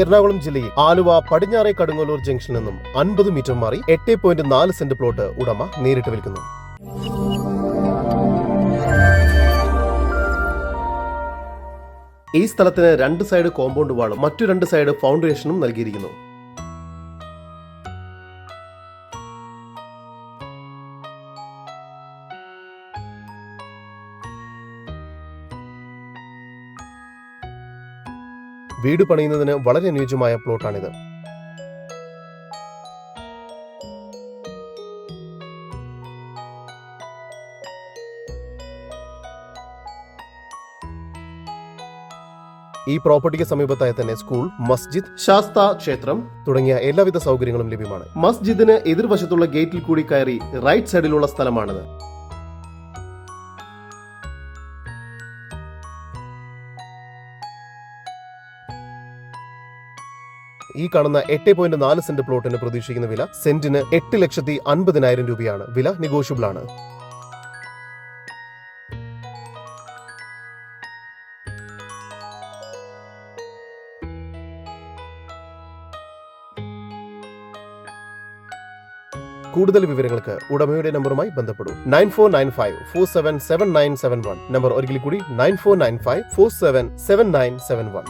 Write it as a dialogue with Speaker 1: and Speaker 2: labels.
Speaker 1: എറണാകുളം ജില്ലയിൽ ആലുവ പടിഞ്ഞാറേ കടുങ്ങല്ലൂർ ജംഗ്ഷനിൽ നിന്നും അൻപത് മീറ്റർ മാറി എട്ട് പോയിന്റ് നാല് സെന്റ് പ്ലോട്ട് ഉടമ നേരിട്ട് വിൽക്കുന്നു. ഈ സ്ഥലത്തിന് രണ്ട് സൈഡ് കോമ്പൗണ്ട് വാളും മറ്റു രണ്ട് സൈഡ് ഫൗണ്ടേഷനും നൽകിയിരിക്കുന്നു. വീട് പണിയുന്നതിന് വളരെ അനുയോജ്യമായ പ്ലോട്ടാണിത്. ഈ പ്രോപ്പർട്ടിക്ക് സമീപത്തായി തന്നെ സ്കൂൾ മസ്ജിദ് ശാസ്ത ക്ഷേത്രം തുടങ്ങിയ എല്ലാവിധ സൗകര്യങ്ങളും ലഭ്യമാണ്. മസ്ജിദിന് എതിർവശത്തുള്ള ഗേറ്റിൽ കൂടി കയറി റൈറ്റ് സൈഡിലുള്ള സ്ഥലമാണിത്. ഈ കാണുന്ന എട്ട് പോയിന്റ് നാല് സെന്റ് പ്ലോട്ടിന് പ്രതീക്ഷിക്കുന്ന വില സെന്റിന് എട്ട് ലക്ഷത്തി അൻപതിനായിരം രൂപയാണ്. വില നെഗോഷ്യബിൾ ആണ്. കൂടുതൽ വിവരങ്ങൾക്ക് ഉടമയുടെ നമ്പറുമായി ബന്ധപ്പെടും. Nine four nine five four seven seven nine seven one. Number ഒരിക്കൽ കൂടി nine four nine five four seven seven nine seven one.